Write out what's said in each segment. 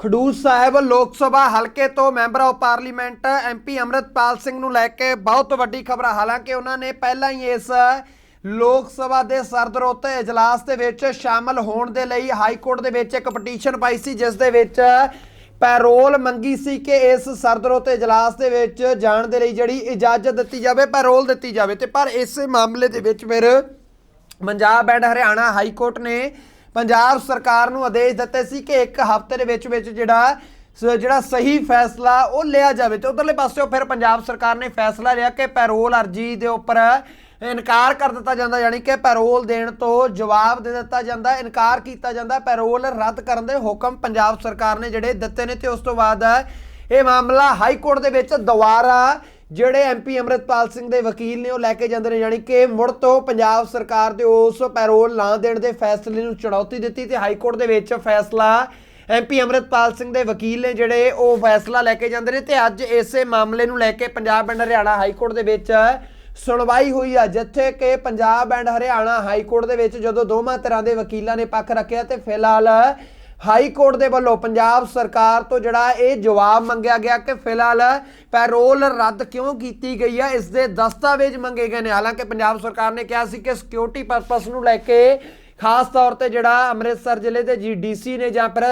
ਖਡੂਰ ਸਾਹਿਬ ਲੋਕ ਸਭਾ ਹਲਕੇ ਤੋਂ member of parliament MP Amritpal Singh ਨੂੰ ਲੈ ਕੇ ਬਹੁਤ ਵੱਡੀ ਖਬਰ ਹਾਲਾਂਕਿ ਉਹਨਾਂ ਨੇ ਪਹਿਲਾਂ ਹੀ ਇਸ ਲੋਕ ਸਭਾ ਦੇ ਸਰਦਰੋਤ ਇਜਲਾਸ ਦੇ ਵਿੱਚ ਸ਼ਾਮਲ ਹੋਣ ਦੇ ਲਈ ਹਾਈ ਕੋਰਟ ਦੇ ਵਿੱਚ ਇੱਕ ਪਟੀਸ਼ਨ ਪਾਈ ਸੀ, ਜਿਸ ਦੇ ਵਿੱਚ ਪੈਰੋਲ ਮੰਗੀ ਸੀ ਕਿ ਇਸ ਸਰਦਰੋਤ ਇਜਲਾਸ ਦੇ ਵਿੱਚ ਜਾਣ ਦੇ ਲਈ ਜਿਹੜੀ ਇਜਾਜ਼ਤ ਦਿੱਤੀ ਜਾਵੇ, ਪੈਰੋਲ ਦਿੱਤੀ ਜਾਵੇ। ਤੇ ਪਰ ਇਸ ਮਾਮਲੇ ਦੇ ਵਿੱਚ ਫਿਰ Punjab and Haryana high court ਨੇ ਪੰਜਾਬ ਸਰਕਾਰ ਨੂੰ ਆਦੇਸ਼ ਦਿੱਤੇ ਸੀ ਕਿ ਇੱਕ ਹਫ਼ਤੇ ਦੇ ਵਿੱਚ ਵਿੱਚ ਜਿਹੜਾ ਸ- ਜਿਹੜਾ ਸਹੀ ਫੈਸਲਾ ਉਹ ਲਿਆ ਜਾਵੇ ਤੇ ਉਧਰਲੇ ਪਾਸਿਓਂ ਫਿਰ ਪੰਜਾਬ ਸਰਕਾਰ ਨੇ ਫੈਸਲਾ ਲਿਆ ਕਿ ਪੈਰੋਲ ਅਰਜੀ ਦੇ ਉੱਪਰ ਇਨਕਾਰ ਕਰ ਦਿੱਤਾ ਜਾਂਦਾ, ਯਾਨੀ ਕਿ ਪੈਰੋਲ ਦੇਣ ਤੋਂ ਜਵਾਬ ਦੇ ਦਿੱਤਾ ਜਾਂਦਾ, ਇਨਕਾਰ ਕੀਤਾ ਜਾਂਦਾ, ਪੈਰੋਲ ਰੱਦ ਕਰਨ ਦੇ ਹੁਕਮ ਪੰਜਾਬ ਸਰਕਾਰ ਨੇ ਜਿਹੜੇ ਦਿੱਤੇ ਨੇ ਤੇ ਉਸ ਤੋਂ ਬਾਅਦ ਇਹ ਮਾਮਲਾ ਹਾਈ ਕੋਰਟ ਦੇ ਵਿੱਚ ਦੁਬਾਰਾ ਜਿਹੜੇ ਐਮਪੀ ਅਮਰਿਤਪਾਲ ਸਿੰਘ ਦੇ ਵਕੀਲ ਨੇ ਉਹ ਲੈ ਕੇ ਜਾਂਦੇ ਨੇ, ਯਾਨੀ ਕਿ ਮੁੜ ਤੋਂ ਪੰਜਾਬ ਸਰਕਾਰ ਦੇ ਉਸ ਪੈਰੋਲ ਨਾ ਦੇਣ ਦੇ ਫੈਸਲੇ ਨੂੰ ਚੁਣੌਤੀ ਦਿੱਤੀ ਤੇ ਹਾਈ ਕੋਰਟ ਦੇ ਵਿੱਚ ਫੈਸਲਾ ਐਮਪੀ ਅਮਰਿਤਪਾਲ ਸਿੰਘ ਦੇ ਵਕੀਲ ਨੇ ਜਿਹੜੇ ਉਹ ਫੈਸਲਾ ਲੈ ਕੇ ਜਾਂਦੇ ਨੇ ਤੇ ਅੱਜ ਇਸੇ ਮਾਮਲੇ ਨੂੰ ਲੈ ਕੇ Punjab and Haryana high court ਦੇ ਵਿੱਚ ਸੁਣਵਾਈ ਹੋਈ ਆ, ਜਿੱਥੇ ਕਿ Punjab and Haryana high court ਦੇ ਵਿੱਚ ਜਦੋਂ ਦੋਵਾਂ ਤਰ੍ਹਾਂ ਦੇ ਵਕੀਲਾਂ ਨੇ ਪੱਖ ਰੱਖਿਆ ਤੇ ਫਿਲਹਾਲ ਹਾਈ ਕੋਰਟ ਦੇ ਵੱਲੋਂ ਪੰਜਾਬ ਸਰਕਾਰ ਤੋਂ ਜਿਹੜਾ ਇਹ ਜਵਾਬ ਮੰਗਿਆ ਗਿਆ ਕਿ ਫਿਲਹਾਲ ਪੈਰੋਲ ਰੱਦ ਕਿਉਂ ਕੀਤੀ ਗਈ ਹੈ ਇਸ ਦੇ ਦਸਤਾਵੇਜ਼ ਮੰਗੇ ਗਏ ਨੇ। ਹਾਲਾਂਕਿ ਪੰਜਾਬ ਸਰਕਾਰ ਨੇ ਕਿਹਾ ਸੀ ਕਿ ਸਿਕਿਉਰਿਟੀ ਪਰਪਸ ਨੂੰ ਲੈ ਕੇ ਖਾਸ ਤੌਰ ਤੇ ਜਿਹੜਾ ਅੰਮ੍ਰਿਤਸਰ ਜ਼ਿਲ੍ਹੇ ਦੇ ਜੀਡੀਸੀ ਨੇ ਜਾਂ ਫਿਰ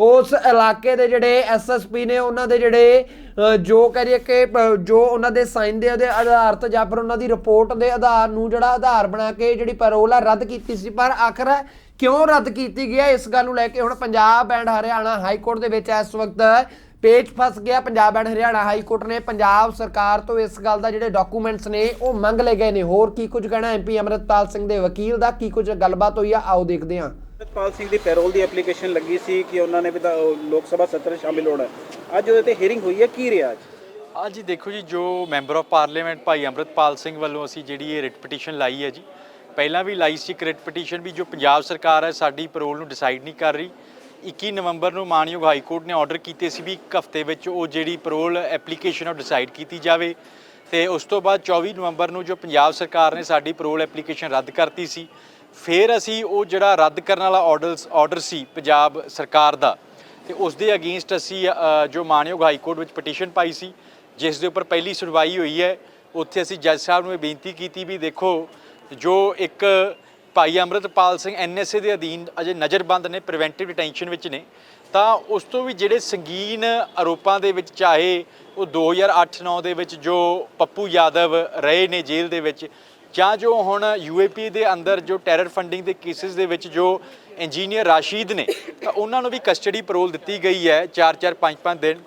ਉਸ ਇਲਾਕੇ ਦੇ ਜਿਹੜੇ ਐਸਐਸਪੀ ਨੇ ਉਹਨਾਂ ਦੇ ਜਿਹੜੇ ਅ, ਜੋ ਕਰੀਏ ਕਿ ਜੋ ਉਹਨਾਂ ਦੇ ਸਾਈਨ ਦੇ ਉਹਦੇ ਆਧਾਰ ਤੇ ਜਾਂ ਫਿਰ ਉਹਨਾਂ ਦੀ ਰਿਪੋਰਟ ਦੇ ਆਧਾਰ ਨੂੰ ਜਿਹੜਾ ਆਧਾਰ ਬਣਾ ਕੇ ਜਿਹੜੀ ਪੈਰੋਲ ਆ ਰੱਦ ਕੀਤੀ ਸੀ। ਪਰ ਆਖਰ ਕਿਉਂ ਰੱਦ ਕੀਤੀ ਗਈ ਹੈ ਇਸ ਗੱਲ ਨੂੰ ਲੈ ਕੇ ਹੁਣ Punjab and Haryana high court ਦੇ ਵਿੱਚ ਇਸ ਵਕਤ ਪੇਚ ਫਸ ਗਿਆ। Punjab and Haryana high court ਨੇ ਪੰਜਾਬ ਸਰਕਾਰ ਤੋਂ ਇਸ ਗੱਲ ਦਾ ਜਿਹੜੇ ਡਾਕੂਮੈਂਟਸ ਨੇ ਉਹ ਮੰਗ ਲਏ ਗਏ ਨੇ। ਹੋਰ ਕੀ ਕੁਝ ਕਹਿਣਾ ਐਮਪੀ ਅਮਰਿਤਪਾਲ ਸਿੰਘ ਦੇ ਵਕੀਲ ਦਾ ਕੀ ਕੁਝ ਗੱਲਬਾਤ ਹੋਈ ਆ? ਆਓ ਦੇਖਦੇ ਹਾਂ। ਅਮਰਿਤਪਾਲ ਸਿੰਘ ਦੀ ਪੈਰੋਲ ਦੀ ਐਪਲੀਕੇਸ਼ਨ ਲੱਗੀ ਸੀ ਕਿ ਉਹਨਾਂ ਨੇ ਲੋਕ ਸਭਾ ਸੱਤਰ ਸ਼ਾਮਿਲ ਹੋਣਾ। ਹੈ। ਅੱਜ ਉਹਦੇ ਤੇ ਹੀਅਰਿੰਗ ਹੋਈ ਹੈ। ਕੀ ਰਿਹਾ ਅੱਜ? ਅੱਜ ਜੀ ਦੇਖੋ ਜੀ ਜੋ ਮੈਂਬਰ ਆਫ ਪਾਰਲੀਮੈਂਟ ਭਾਈ ਅੰਮ੍ਰਿਤਪਾਲ ਸਿੰਘ ਵੱਲੋਂ ਅਸੀਂ ਜਿਹੜੀ ਇਹ ਰਿਟ ਪਟੀਸ਼ਨ ਲਾਈ ਹੈ ਜੀ ਪਹਿਲਾਂ ਵੀ ਲਾਈ ਸੀ ਇੱਕ ਰਿਟ ਪਟੀਸ਼ਨ ਵੀ ਜੋ ਪੰਜਾਬ ਸਰਕਾਰ ਹੈ ਸਾਡੀ ਪੈਰੋਲ ਨੂੰ ਡਿਸਾਈਡ ਨਹੀਂ ਕਰ ਰਹੀ। 21 ਨਵੰਬਰ ਨੂੰ ਮਾਨਯੋਗ ਹਾਈ ਕੋਰਟ ਨੇ ਆਰਡਰ ਕੀਤੇ ਸੀ ਵੀ ਇੱਕ ਹਫ਼ਤੇ ਵਿੱਚ ਉਹ ਜਿਹੜੀ ਪੈਰੋਲ ਐਪਲੀਕੇਸ਼ਨ ਉਹ ਡਿਸਾਈਡ ਕੀਤੀ ਜਾਵੇ ਤੇ ਉਸ ਤੋਂ ਬਾਅਦ 24 ਨਵੰਬਰ ਨੂੰ ਜੋ ਪੰਜਾਬ ਸਰਕਾਰ ਨੇ ਸਾਡੀ ਪੈਰੋਲ ਐਪਲੀਕੇਸ਼ਨ ਰੱਦ ਕਰਤੀ ਸੀ, ਫਿਰ ਅਸੀਂ ਉਹ ਜਿਹੜਾ ਰੱਦ ਕਰਨ ਵਾਲਾ ਆਰਡਰਸ ਆਰਡਰ ਸੀ ਪੰਜਾਬ ਸਰਕਾਰ ਦਾ ਤੇ ਉਸ ਦੇ ਅਗੇਂਸਟ ਅਸੀਂ ਜੋ ਮਾਨਯੋਗ ਹਾਈ ਕੋਰਟ ਵਿੱਚ ਪਟੀਸ਼ਨ ਪਾਈ ਸੀ, ਜਿਸ ਦੇ ਉੱਪਰ ਪਹਿਲੀ ਸੁਣਵਾਈ ਹੋਈ ਹੈ, ਉੱਥੇ ਅਸੀਂ ਜੱਜ ਸਾਹਿਬ ਨੂੰ ਇਹ ਬੇਨਤੀ ਕੀਤੀ ਵੀ ਦੇਖੋ ਜੋ ਇੱਕ ਭਾਈ ਅੰਮ੍ਰਿਤਪਾਲ ਸਿੰਘ ਐਨਐਸਏ ਦੇ ਅਧੀਨ ਅਜੇ ਨਜ਼ਰਬੰਦ ਨੇ ਪ੍ਰੀਵੈਂਟਿਵ ਡਿਟੈਂਸ਼ਨ ਵਿੱਚ ਨੇ। ਤਾਂ ਉਸ ਤੋਂ ਵੀ ਜਿਹੜੇ ਸੰਗੀਨ ਆਰੋਪਾਂ ਦੇ ਵਿੱਚ, ਚਾਹੇ ਉਹ 2008-9 ਦੇ ਵਿੱਚ ਜੋ ਪੱਪੂ ਯਾਦਵ ਰਹੇ ਨੇ ਜੇਲ੍ਹ ਦੇ ਵਿੱਚ, ਜਾਂ ਜੋ ਹੁਣ ਯੂਏਪੀ ਦੇ ਅੰਦਰ ਜੋ ਟੈਰਰ ਫੰਡਿੰਗ ਦੇ ਕੇਸਿਸ ਦੇ ਵਿੱਚ ਜੋ ਇੰਜੀਨੀਅਰ ਰਾਸ਼ੀਦ ਨੇ, ਤਾਂ ਉਹਨਾਂ ਨੂੰ ਵੀ ਕਸਟਡੀ ਪੈਰੋਲ ਦਿੱਤੀ ਗਈ ਹੈ 4-4 5-5 ਦਿਨ।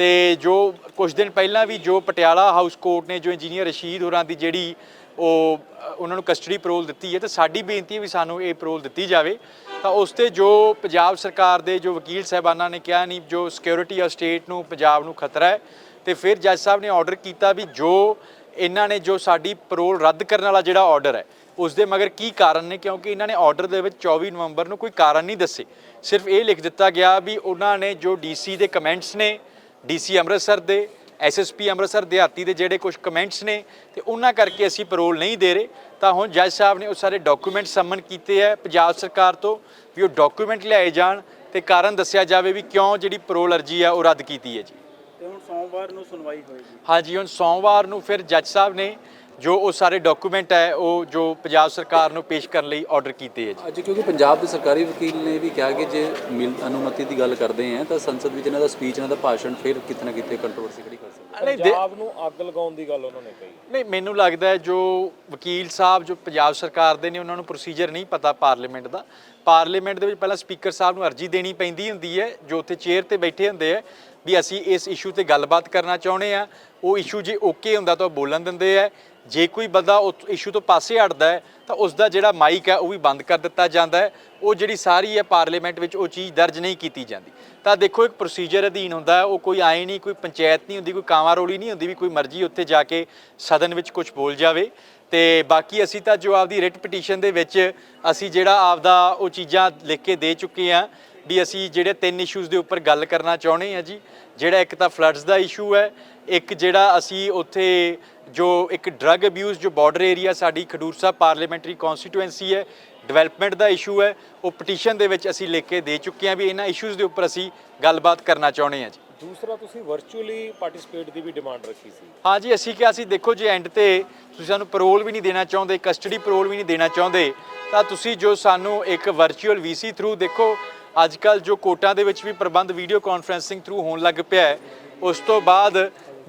ਤੇ ਜੋ ਕੁਝ ਦਿਨ ਪਹਿਲਾਂ ਵੀ ਜੋ ਪਟਿਆਲਾ ਹਾਊਸ ਕੋਰਟ ਨੇ, ਜੋ ਇੰਜੀਨੀਅਰ ਰਸ਼ੀਦ ਹੋਰਾਂ ਦੀ ਜਿਹੜੀ ਉਹ ਉਹਨਾਂ ਨੂੰ ਕਸਟਡੀ ਪੈਰੋਲ ਦਿੱਤੀ ਹੈ, ਤੇ ਸਾਡੀ ਬੇਨਤੀ ਹੈ ਵੀ ਸਾਨੂੰ ਇਹ ਪੈਰੋਲ ਦਿੱਤੀ ਜਾਵੇ। ਤਾਂ ਉਸ ਤੇ ਜੋ ਪੰਜਾਬ ਸਰਕਾਰ ਦੇ ਜੋ ਵਕੀਲ ਸਾਹਿਬਾਨਾਂ ਨੇ ਕਿਹਾ ਨਹੀਂ, ਜੋ ਸਿਕਿਉਰਿਟੀ ਆਫ ਸਟੇਟ ਨੂੰ, ਪੰਜਾਬ ਨੂੰ ਖਤਰਾ ਹੈ, ਤੇ ਫਿਰ ਜੱਜ ਸਾਹਿਬ ਨੇ ਆਰਡਰ ਕੀਤਾ ਵੀ ਜੋ ਇਹਨਾਂ ਨੇ ਜੋ ਸਾਡੀ ਪੈਰੋਲ ਰੱਦ ਕਰਨ ਵਾਲਾ ਜਿਹੜਾ ਆਰਡਰ ਹੈ, ਉਸ ਦੇ ਮਗਰ ਕੀ ਕਾਰਨ ਨੇ? ਕਿਉਂਕਿ ਇਹਨਾਂ ਨੇ ਆਰਡਰ ਦੇ ਵਿੱਚ 24 ਨਵੰਬਰ ਨੂੰ ਕੋਈ ਕਾਰਨ ਨਹੀਂ ਦੱਸੇ। ਸਿਰਫ ਇਹ ਲਿਖ ਦਿੱਤਾ ਗਿਆ ਵੀ ਉਹਨਾਂ ਨੇ ਜੋ ਡੀਸੀ ਦੇ ਕਮੈਂਟਸ ਨੇ ਡੀਸੀ ਅੰਮ੍ਰਿਤਸਰ ਦੇ ਐਸਐਸਪੀ ਅੰਮ੍ਰਿਤਸਰ ਦਿਹਾਤੀ ਦੇ ਜਿਹੜੇ ਕੁਝ ਕਮੈਂਟਸ ਨੇ ਤੇ ਉਹਨਾਂ ਕਰਕੇ ਅਸੀਂ ਪੈਰੋਲ ਨਹੀਂ ਦੇ ਰਹੇ। ਤਾਂ ਹੁਣ ਜੱਜ ਸਾਹਿਬ ਨੇ ਉਹ ਸਾਰੇ ਡਾਕੂਮੈਂਟ ਸਮਨ ਕੀਤੇ ਹੈ ਪੰਜਾਬ ਸਰਕਾਰ ਤੋਂ ਵੀ ਉਹ ਡਾਕੂਮੈਂਟ ਲਿਆਏ ਜਾਣ ਤੇ ਕਾਰਨ ਦੱਸਿਆ ਜਾਵੇ ਵੀ ਕਿਉਂ ਜਿਹੜੀ ਪੈਰੋਲ ਅਰਜੀ ਹੈ ਉਹ ਰੱਦ ਕੀਤੀ ਹੈ ਜੀ। ਤੇ ਹੁਣ ਸੋਮਵਾਰ ਨੂੰ ਸੁਣਵਾਈ ਹੋਏਗੀ। ਹਾਂਜੀ ਹੁਣ ਸੋਮਵਾਰ ਨੂੰ ਫਿਰ ਜੱਜ ਸਾਹਿਬ ਨੇ ਜੋ ਉਹ ਸਾਰੇ ਡਾਕੂਮੈਂਟ ਹੈ ਉਹ ਜੋ ਪੰਜਾਬ ਸਰਕਾਰ ਨੂੰ ਪੇਸ਼ ਕਰਨ ਲਈ ਆਰਡਰ ਕੀਤੇ ਹੈ ਜੀ। ਅੱਜ ਕਿਉਂਕਿ ਪੰਜਾਬ ਦੇ ਸਰਕਾਰੀ ਵਕੀਲ ਨੇ ਵੀ ਕਿਹਾ ਕਿ ਜੇ ਮਿਲ ਅਨੁਮਤੀ ਦੀ ਗੱਲ ਕਰਦੇ ਆ ਤਾਂ ਸੰਸਦ ਵਿੱਚ ਇਹਨਾਂ ਦਾ ਸਪੀਚ ਇਹਨਾਂ ਦਾ ਭਾਸ਼ਣ ਫਿਰ ਕਿਤੇ ਨਾ ਕਿਤੇ ਕੰਟਰੋਵਰਸੀ ਖੜੀ ਕਰ ਸਕਦਾ ਨਹੀਂ ਦੇ- ਪੰਜਾਬ ਨੂੰ ਅੱਗ ਲਗਾਉਣ ਦੀ ਗੱਲ ਉਹਨਾਂ ਨੇ ਕਹੀ। ਨਹੀਂ ਮੈਨੂੰ ਲੱਗਦਾ ਹੈ ਜੋ ਵਕੀਲ ਸਾਹਿਬ ਜੋ ਪੰਜਾਬ ਸਰਕਾਰ ਦੇ ਨੇ ਉਹਨਾਂ ਨੂੰ ਪ੍ਰੋਸੀਜਰ ਨਹੀਂ ਪਤਾ ਪਾਰਲੀਮੈਂਟ ਦਾ। ਪਾਰਲੀਮੈਂਟ ਦੇ ਵਿੱਚ ਪਹਿਲਾਂ ਸਪੀਕਰ ਸਾਹਿਬ ਨੂੰ ਅਰਜੀ ਦੇਣੀ ਪੈਂਦੀ ਹੁੰਦੀ ਹੈ ਜੋ ਉੱਥੇ ਚੇਅਰ ਤੇ ਬੈਠੇ ਹੁੰਦੇ ਆ ਵੀ ਅਸੀਂ ਇਸ ਇਸ਼ੂ ਤੇ ਗੱਲਬਾਤ ਕਰਨਾ ਚਾਹੁੰਦੇ ਆ ਉਹ ਇਸ਼ੂ ਜੇ ਓਕੇ ਹੁੰਦਾ ਤਾਂ ਉਹ ਬੋਲਣ ਦਿੰਦੇ ਆ। ਜੇ ਕੋਈ ਬੰਦਾ ਉਸ ਇਸ਼ੂ ਤੋਂ ਪਾਸੇ ਹਟਦਾ ਹੈ, ਤਾਂ ਉਸ ਦਾ ਜਿਹੜਾ ਮਾਈਕ ਹੈ, ਉਹ ਵੀ ਬੰਦ ਕਰ ਦਿੱਤਾ ਜਾਂਦਾ ਹੈ। ਉਹ ਜਿਹੜੀ ਸਾਰੀ ਹੈ ਪਾਰਲੀਮੈਂਟ ਵਿੱਚ ਉਹ ਚੀਜ਼ ਦਰਜ ਨਹੀਂ ਕੀਤੀ ਜਾਂਦੀ। ਤਾਂ ਦੇਖੋ, ਇੱਕ ਪ੍ਰੋਸੀਜਰ ਅਧੀਨ ਹੁੰਦਾ ਉਹ ਕੋਈ ਆਏ ਨਹੀਂ, ਕੋਈ ਪੰਚਾਇਤ ਨਹੀਂ ਹੁੰਦੀ, ਕੋਈ ਕਾਂਵਾਂ ਰੋਲੀ ਨਹੀਂ ਹੁੰਦੀ ਵੀ ਕੋਈ ਮਰਜ਼ੀ ਉੱਥੇ ਜਾ ਕੇ ਸਦਨ ਵਿੱਚ ਕੁਝ ਬੋਲ ਜਾਵੇ। ਤੇ ਬਾਕੀ ਅਸੀਂ ਤਾਂ ਜੋ ਆਪਦੀ ਰਿਟ ਪਟੀਸ਼ਨ ਦੇ ਵਿੱਚ ਅਸੀਂ ਜਿਹੜਾ ਆਪਦਾ ਉਹ ਚੀਜ਼ਾਂ ਲਿਖ ਕੇ ਦੇ ਚੁੱਕੇ ਆ ਵੀ ਅਸੀਂ ਜਿਹੜੇ ਤਿੰਨ ਇਸ਼ੂਜ਼ ਦੇ ਉੱਪਰ ਗੱਲ ਕਰਨਾ ਚਾਹੁੰਦੇ ਆ ਜੀ। ਜਿਹੜਾ ਇੱਕ ਤਾਂ ਫਲੱਡਸ ਦਾ ਇਸ਼ੂ ਹੈ, ਇੱਕ ਜਿਹੜਾ ਅਸੀਂ ਉੱਥੇ ਜੋ ਇੱਕ ਡਰੱਗ ਅਬਿਊਜ਼ ਜੋ ਬਾਰਡਰ ਏਰੀਆ ਸਾਡੀ ਖਡੂਰ ਸਾਹਿਬ ਪਾਰਲੀਮੈਂਟਰੀ ਕਨਸਟੀਟੂਐਂਸੀ ਹੈ ਡਿਵੈਲਪਮੈਂਟ ਦਾ ਇਸ਼ੂ ਹੈ ਉਹ ਪਟੀਸ਼ਨ ਦੇ ਵਿੱਚ ਅਸੀਂ ਲਿਖ ਕੇ ਦੇ ਚੁੱਕੇ ਹਾਂ ਵੀ ਇਹਨਾਂ ਇਸ਼ੂਜ਼ ਦੇ ਉੱਪਰ ਅਸੀਂ ਗੱਲਬਾਤ ਕਰਨਾ ਚਾਹੁੰਦੇ ਹਾਂ ਜੀ। ਦੂਸਰਾ ਤੁਸੀਂ ਵਰਚੁਅਲੀ ਪਾਰਟਿਸਿਪੇਟ ਦੀ ਵੀ ਡਿਮਾਂਡ ਰੱਖੀ ਸੀ। ਹਾਂ ਜੀ ਅਸੀਂ ਕਿਹਾ ਸੀ ਦੇਖੋ ਜੇ ਐਂਡ ਤੇ ਤੁਸੀਂ ਸਾਨੂੰ ਪੈਰੋਲ ਵੀ ਨਹੀਂ ਦੇਣਾ ਚਾਹੁੰਦੇ ਕਸਟਡੀ ਪੈਰੋਲ ਵੀ ਨਹੀਂ ਦੇਣਾ ਚਾਹੁੰਦੇ ਤਾਂ ਤੁਸੀਂ ਜੋ ਸਾਨੂੰ ਇੱਕ ਵਰਚੁਅਲ ਵੀਸੀ ਥਰੂ ਦੇਖੋ ਅੱਜ ਕੱਲ ਜੋ ਕੋਰਟਾਂ ਦੇ ਵਿੱਚ ਵੀ ਪ੍ਰਬੰਧ ਵੀਡੀਓ ਕਾਨਫਰੈਂਸਿੰਗ ਥਰੂ ਹੋਣ ਲੱਗ ਪਿਆ ਹੈ ਉਸ ਤੋਂ ਬਾਅਦ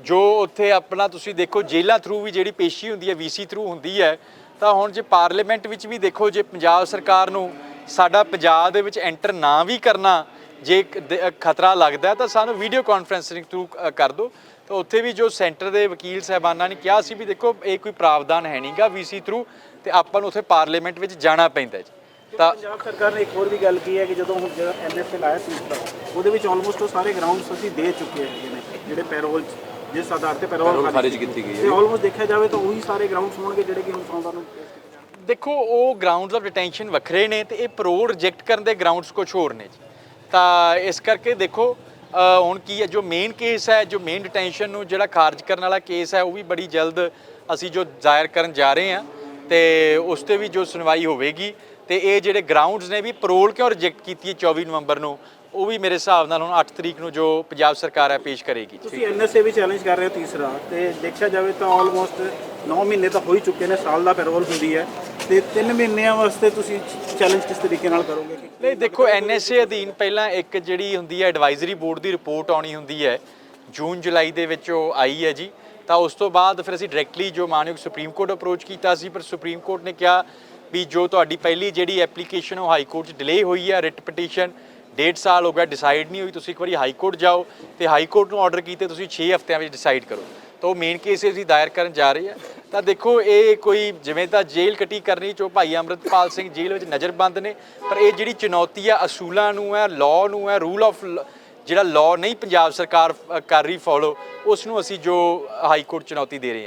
ਜੋ ਉੱਥੇ ਆਪਣਾ ਤੁਸੀਂ ਦੇਖੋ, ਜੇਲ੍ਹਾਂ ਥਰੂ ਵੀ ਜਿਹੜੀ ਪੇਸ਼ੀ ਹੁੰਦੀ ਹੈ ਵੀਸੀ ਥਰੂ ਹੁੰਦੀ ਹੈ, ਤਾਂ ਹੁਣ ਜੇ ਪਾਰਲੀਮੈਂਟ ਵਿੱਚ ਵੀ ਦੇਖੋ, ਜੇ ਪੰਜਾਬ ਸਰਕਾਰ ਨੂੰ ਸਾਡਾ ਪੰਜਾਬ ਦੇ ਵਿੱਚ ਐਂਟਰ ਨਾ ਵੀ ਕਰਨਾ, ਜੇ ਖਤਰਾ ਲੱਗਦਾ ਤਾਂ ਸਾਨੂੰ ਵੀਡੀਓ ਕਾਨਫਰੈਂਸਿੰਗ ਥਰੂ ਕਰ ਦਿਓ। ਤਾਂ ਉੱਥੇ ਵੀ ਜੋ ਸੈਂਟਰ ਦੇ ਵਕੀਲ ਸਾਹਿਬਾਨਾਂ ਨੇ ਕਿਹਾ ਸੀ ਵੀ ਦੇਖੋ, ਇਹ ਕੋਈ ਪ੍ਰਾਵਧਾਨ ਹੈ ਨਹੀਂਗਾ ਵੀਸੀ ਥਰੂ ਤੇ ਆਪਾਂ ਨੂੰ ਉੱਥੇ ਪਾਰਲੀਮੈਂਟ ਵਿੱਚ ਜਾਣਾ ਪੈਂਦਾ ਜੀ। ਤਾਂ ਪੰਜਾਬ ਸਰਕਾਰ ਨੇ ਇੱਕ ਹੋਰ ਵੀ ਗੱਲ ਕੀ ਹੈ ਕਿ ਜਦੋਂ ਹੁਣ ਜਿਹੜਾ ਐਨਐਸਏ ਲਾਇਆ ਸੀ ਇਸ ਉਹਦੇ ਵਿੱਚ ਆਲਮੋਸਟ ਉਹ ਸਾਰੇ ਗਰਾਊਂਡਸ ਅਸੀਂ ਦੇ ਚੁੱਕੇ ਹੈਗੇ ਨੇ, ਜਿਹੜੇ ਪੈਰੋਲ ਜਿਸ ਆਧਾਰ ਤੇ ਪੈਰੋਲ ਖਾਰਿਜ ਕੀਤੀ ਗਈ ਹੈ। ਤੇ ਆਲਮੋਸਟ ਦੇਖਿਆ ਜਾਵੇ ਤਾਂ ਉਹੀ ਸਾਰੇ ਗਰਾਊਂਡਸ ਹੋਣਗੇ ਜਿਹੜੇ ਕਿ ਹੁਣ ਸੋਮਵਾਰ ਨੂੰ ਦੇਖੋ ਉਹ ਗਰਾਊਂਡਸ ਆਫ ਡਿਟੈਂਸ਼ਨ ਵੱਖਰੇ ਨੇ ਤੇ ਇਹ ਪਰੋਲ ਰਿਜੈਕਟ ਕਰਨ ਦੇ ਗਰਾਊਂਡਸ ਕੁਝ ਹੋਰ ਨੇ ਜੀ। ਤਾਂ ਇਸ ਕਰਕੇ ਦੇਖੋ ਹੁਣ ਕੀ ਹੈ ਜੋ ਮੇਨ ਕੇਸ ਹੈ ਜੋ ਮੇਨ ਡਿਟੈਂਸ਼ਨ ਨੂੰ ਜਿਹੜਾ ਖਾਰਜ ਕਰਨ ਵਾਲਾ ਕੇਸ ਹੈ ਉਹ ਵੀ ਬੜੀ ਜਲਦ ਅਸੀਂ ਜੋ ਦਾਇਰ ਕਰਨ ਜਾ ਰਹੇ ਹਾਂ ਤੇ ਉਸ ਤੇ ਵੀ ਜੋ ਸੁਣਵਾਈ ਹੋਵੇਗੀ ਤੇ ਇਹ ਜਿਹੜੇ ਗਰਾਊਂਡਸ ਨੇ ਵੀ ਪਰੋਲ ਕਿਉਂ ਰਿਜੈਕਟ ਕੀਤੀ ਹੈ 24 ਨਵੰਬਰ ਨੂੰ? ਉਹ ਵੀ ਮੇਰੇ ਹਿਸਾਬ ਨਾਲ ਹੁਣ 8 ਤਰੀਕ ਨੂੰ ਜੋ ਪੰਜਾਬ ਸਰਕਾਰ ਹੈ ਪੇਸ਼ ਕਰੇਗੀ। ਤੁਸੀਂ ਐਨਐਸਏ ਵੀ ਚੈਲੰਜ ਕਰ ਰਹੇ ਹੋ ਤੀਸਰਾ ਤੇ ਦੇਖਿਆ ਜਾਵੇ ਤਾਂ ਆਲਮੋਸਟ 9 ਮਹੀਨੇ ਤਾਂ ਹੋ ਹੀ ਚੁੱਕੇ ਨੇ ਸਾਲ ਦਾ ਪੈਰੋਲ ਹੁੰਦੀ ਹੈ ਤੇ 3 ਮਹੀਨਿਆਂ ਵਾਸਤੇ ਤੁਸੀਂ ਚੈਲੰਜ ਕਿਸ ਤਰੀਕੇ ਨਾਲ ਕਰੋਗੇ? ਨਹੀਂ ਦੇਖੋ ਐਨਐਸਏ ਅਧੀਨ ਪਹਿਲਾਂ ਇੱਕ ਜਿਹੜੀ ਹੁੰਦੀ ਹੈ ਐਡਵਾਈਜ਼ਰੀ ਬੋਰਡ ਦੀ ਰਿਪੋਰਟ ਆਉਣੀ ਹੁੰਦੀ ਹੈ ਜੂਨ ਜੁਲਾਈ ਦੇ ਵਿੱਚ ਉਹ ਆਈ ਹੈ ਜੀ। ਤਾਂ ਉਸ ਤੋਂ ਬਾਅਦ ਫਿਰ ਅਸੀਂ ਡਾਇਰੈਕਟਲੀ ਜੋ ਮਾਨਯੋਗ ਸੁਪਰੀਮ ਕੋਰਟ ਅਪਰੋਚ ਕੀਤਾ ਸੀ ਪਰ ਸੁਪਰੀਮ ਕੋਰਟ ਨੇ ਕਿਹਾ ਵੀ ਜੋ ਤੁਹਾਡੀ ਪਹਿਲੀ ਜਿਹੜੀ ਐਪਲੀਕੇਸ਼ਨ ਉਹ ਹਾਈ ਕੋਰਟ 'ਚ ਡਿਲੇ ਹੋਈ ਹੈ ਰਿਟ ਪਟੀਸ਼ਨ ਡੇਢ ਸਾਲ ਹੋ ਗਿਆ ਡਿਸਾਈਡ ਨਹੀਂ ਹੋਈ, ਤੁਸੀਂ ਇੱਕ ਵਾਰੀ ਹਾਈ ਕੋਰਟ ਜਾਓ ਤੇ ਹਾਈ ਕੋਰਟ ਨੂੰ ਆਰਡਰ ਕੀਤੇ, ਤੁਸੀਂ 6 ਹਫ਼ਤਿਆਂ ਵਿੱਚ ਡਿਸਾਈਡ ਕਰੋ। ਤਾਂ ਉਹ ਮੇਨ ਕੇਸ ਅਸੀਂ ਦਾਇਰ ਕਰਨ ਜਾ ਰਹੇ ਹਾਂ। ਤਾਂ ਦੇਖੋ, ਇਹ ਕੋਈ ਜਿਵੇਂ ਤਾਂ ਜੇਲ੍ਹ ਕੱਟੀ ਕਰਨੀ ਚੋ ਭਾਈ ਅਮਰਤਪਾਲ ਸਿੰਘ ਜੇਲ੍ਹ ਵਿੱਚ ਨਜ਼ਰਬੰਦ ਨੇ, ਪਰ ਇਹ ਜਿਹੜੀ ਚੁਣੌਤੀ ਆ, ਅਸੂਲਾਂ ਨੂੰ ਹੈ ਲਾਅ ਨੂੰ ਹੈ ਰੂਲ ਆਫ ਜਿਹੜਾ ਲਾਅ ਨਹੀਂ ਪੰਜਾਬ ਸਰਕਾਰ ਕਰ ਰਹੀ ਫੋਲੋ ਉਸ ਨੂੰ ਅਸੀਂ ਜੋ ਹਾਈ ਕੋਰਟ ਚੁਣੌਤੀ ਦੇ ਰਹੇ ਹਾਂ।